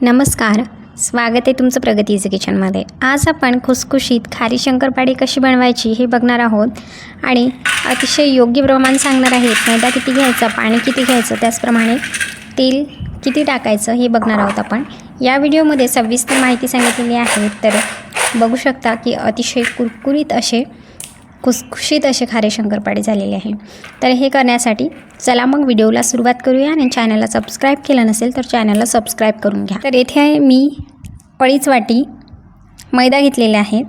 नमस्कार. स्वागत आहे तुमचं प्रगतीचं किचनमध्ये. आज आपण खुसखुशीत खारी शंकरपाळी कशी बनवायची हे बघणार आहोत आणि अतिशय योग्य प्रमाण सांगणार आहेत मैदा किती घ्यायचा पाणी किती घ्यायचं त्याचप्रमाणे तेल किती टाकायचं हे बघणार आहोत आपण. या व्हिडिओमध्ये सविस्तर माहिती सांगितलेली आहे तर बघू शकता की अतिशय कुरकुरीत असे खुसखुशीत असे खारे शंकरपाळे झालेले आहे. तर हे करण्यासाठी चला मग व्हिडिओला सुरुवात करूया आणि चॅनलला सबस्क्राईब केलं नसेल तर चॅनलला सबस्क्राईब करून घ्या. तर येथे आहे मी अडीच वाटी मैदा घेतलेल्या आहेत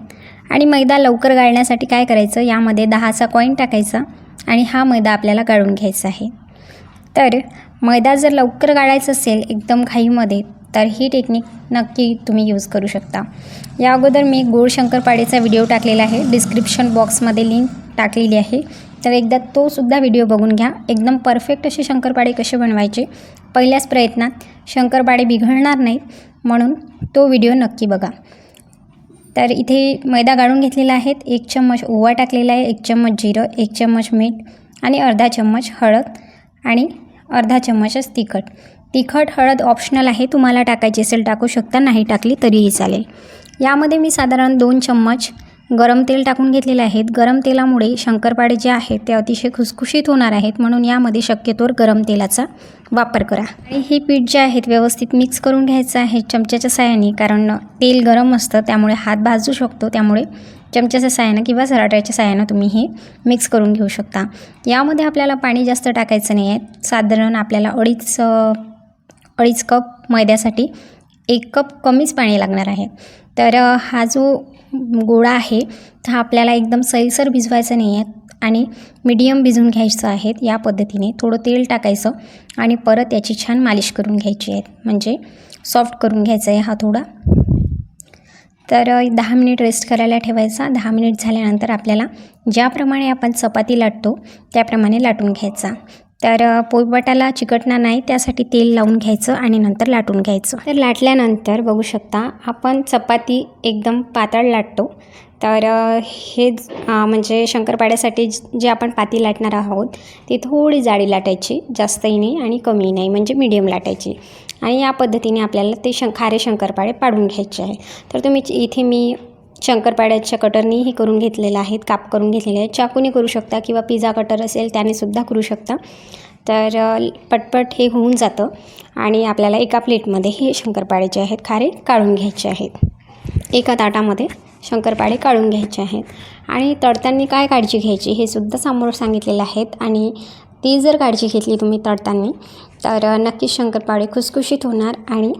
आणि मैदा लवकर गाळण्यासाठी काय करायचं? यामध्ये दहाचा कॉईन टाकायचा आणि हा मैदा आपल्याला गाळून घ्यायचा आहे. तर मैदा जर लवकर गाळायचा असेल एकदम घाईमध्ये तर ही टेक्निक नक्की तुम्ही यूज करू शकता. या अगोदर मी गोड शंकरपाळेचा व्हिडिओ टाकलेला आहे. डिस्क्रिप्शन बॉक्समध्ये लिंक टाकलेली आहे. तर एकदा तो सुद्धा व्हिडिओ बघून घ्या. एकदम परफेक्ट असे शंकरपाळे कसे बनवायचे? पहिल्याच प्रयत्नात शंकरपाळे बिघडणार नाही म्हणून तो व्हिडिओ नक्की बघा. तर इथे मैदा गाळून घेतलेला आहे. एक चम्मच ओवा टाकलेला आहे. एक चम्मच जिरं एक चम्मच मीठ आणि अर्धा चम्मच हळद आणि अर्धा चम्मचच तिखट. तिखट हळद ऑप्शनल आहे. तुम्हाला टाकायची असेल टाकू शकता. नाही टाकली तरीही चालेल. यामध्ये मी साधारण दोन चम्मच गरम तेल टाकून घेतलेले आहेत. गरम तेलामुळे शंकरपाळे जे आहेत ते अतिशय खुसखुशीत होणार आहेत. म्हणून यामध्ये शक्यतोवर गरम तेलाचा वापर करा. आणि हे पीठ जे आहेत व्यवस्थित मिक्स करून घ्यायचं आहे चमच्याच्या साहाय्याने कारण तेल गरम असतं त्यामुळे हात भाजू शकतो. त्यामुळे चमच्याच्या साहाय्यानं किंवा सराट्याच्या साहाय्यानं तुम्ही हे मिक्स करून घेऊ शकता. यामध्ये आपल्याला पाणी जास्त टाकायचं नाही आहे. साधारण आपल्याला अडीच अडीच कप मैद्यासाठी एक कप कमीच पाणी लागणार आहे. तर हा जो गोळा आहे हा आपल्याला एकदम सैलसर भिजवायचा नाही आहे आणि मीडियम भिजवून घ्यायचं आहे या पद्धतीने. थोडं तेल टाकायचं आणि परत याची छान मालिश करून घ्यायची आहे. म्हणजे सॉफ्ट करून घ्यायचा आहे हा थोडा. तर दहा मिनिट रेस्ट करायला ठेवायचा. दहा मिनिट झाल्यानंतर आपल्याला ज्याप्रमाणे आपण चपाती लाटतो त्याप्रमाणे लाटून घ्यायचा. तर पोळपाटाला चिकटणार नाही त्यासाठी तेल लावून घ्यायचं आणि नंतर लाटून घ्यायचं. तर लाटल्यानंतर बघू शकता आपण चपाती एकदम पातळ लाटतो. तर हे म्हणजे शंकरपाड्यासाठी जे आपण पाती लाटणार आहोत ती थोडी जाडी लाटायची जास्तही नाही आणि कमी नाही म्हणजे मीडियम लाटायची. आणि या पद्धतीने आपल्याला ते शं खारे शंकरपाळे पाडून घ्यायचे आहे. तर तुम्ही इथे मी शंकरपाड्याच्या कटरनीही करून घेतलेलं आहेत काप करून घेतलेले आहेत चाकूने करू शकता किंवा पिझ्झा कटर असेल त्यानेसुद्धा करू शकता. तर पटपट हे होऊन जातं आणि आपल्याला एका प्लेटमध्ये हे शंकरपाळ्याचे आहेत खारे काढून घ्यायचे आहेत. एका ताटामध्ये शंकरपाळे काढून घ्यायचे आहेत. आणि तळताना काय काळजी घ्यायची हे सुद्धा समोर सांगितलेलं आहेत आणि ती जर काळजी घेतली तुम्ही तळताना तर नक्कीच शंकरपाळे खुसखुशीत होणार आणि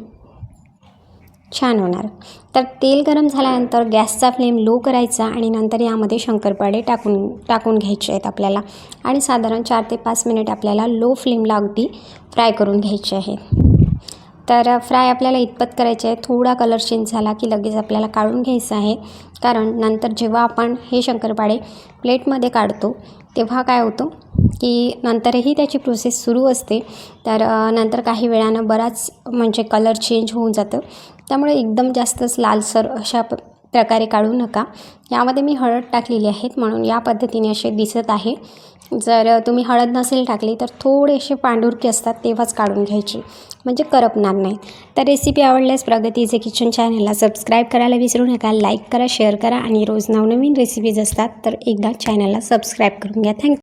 छान होणार. तर तेल गरम झाल्यानंतर गॅसचा फ्लेम लो करायचा आणि नंतर यामध्ये शंकरपाळे टाकून टाकून घ्यायचे आहेत आपल्याला. आणि साधारण चार ते पाच मिनिट आपल्याला लो फ्लेमला अगदी फ्राय करून घ्यायचे आहे. तर फ्राय आपल्याला इतपत करायचे आहे. थोडा कलर चेंज झाला की लगेच आपल्याला काढून घ्यायचं आहे. कारण नंतर जेव्हा आपण हे शंकरपाळे प्लेटमध्ये काढतो तेव्हा काय होतं की नंतरही त्याची प्रोसेस सुरू असते. तर नंतर काही वेळानं बराच म्हणजे कलर चेंज होऊन जातं. त्यामुळे एकदम जास्तच लालसर अशा प प्रकारे काढू नका. यामध्ये मी हळद टाकलेली आहेत म्हणून या पद्धतीने असे दिसत आहे. जर तुम्ही हळद नसेल टाकली तर थोडेसे पांढुरके असतात तेव्हाच काढून घ्यायची. म्हणजे करपणार नाही. तर रेसिपी आवडल्यास प्रगतीचे किचन चॅनलला सबस्क्राईब करायला विसरू नका. लाईक करा शेअर करा आणि रोज नवनवीन रेसिपीज असतात तर एकदा चॅनलला सबस्क्राईब करून घ्या. थँक्यू